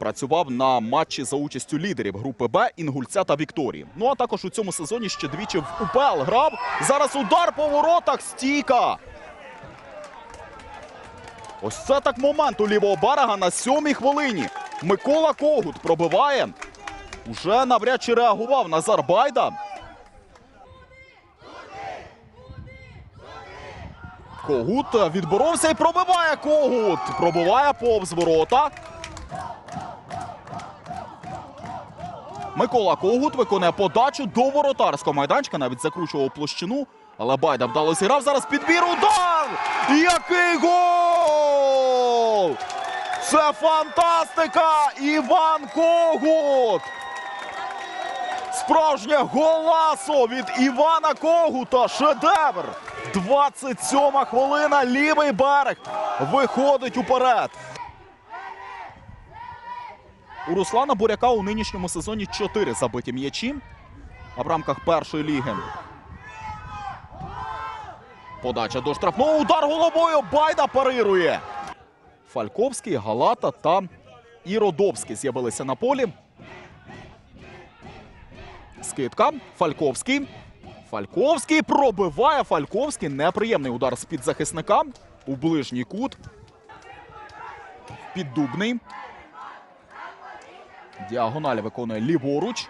працював на матчі за участю лідерів групи Б Інгульця та Вікторії. Ну а також у цьому сезоні ще двічі в УПЛ грав. Зараз удар по воротах. Стійка. Ось це так момент у лівого берега на сьомій хвилині. Микола Когут пробиває. Уже навряд чи реагував Назар Байда. Когут відборовся і пробиває Когут. Пробиває повз ворота. Микола Когут виконує подачу до воротарського майданчика. Навіть закручував площину. Але Байда вдало зіграв. Зараз підбір. Удар! Який гол! Це фантастика! Іван Когут! Справжнє голасо від Івана Когута. Шедевр. 27 хвилина. Лівий берег виходить уперед. У Руслана Буряка у нинішньому сезоні 4 забиті м'ячі. В рамках першої ліги. Подача до штрафного. Удар головою. Байда парирує. Фальковський, Галата та Іродовський з'явилися на полі. Скидка. Фальковський. Фальковський пробиває. Фальковський. Неприємний удар з під захисника. У ближній кут. Піддубний. Діагоналі виконує ліворуч.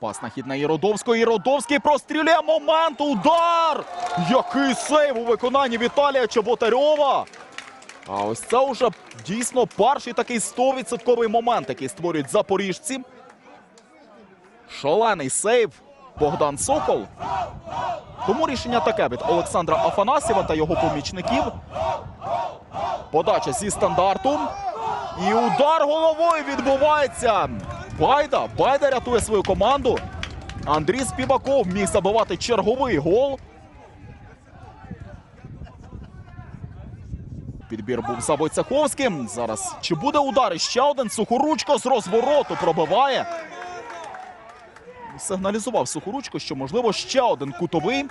Пас на хід на Єродовського. Єродовський прострілює момент. Удар! Який сейв у виконанні Віталія Чеботарьова. А ось це вже дійсно перший такий 100% момент, який створюють запоріжці. Шалений сейв Богдан Сокол. Тому рішення таке від Олександра Афанасєва та його помічників. Подача зі стандарту. І удар головою відбувається. Байда. Байда рятує свою команду. Андрій Співаков міг забивати черговий гол. Підбір був за Войцеховським. Зараз чи буде удар? І Ще один сухоручко з розвороту пробиває. Сигналізував сухоручко, що можливо ще один кутовий.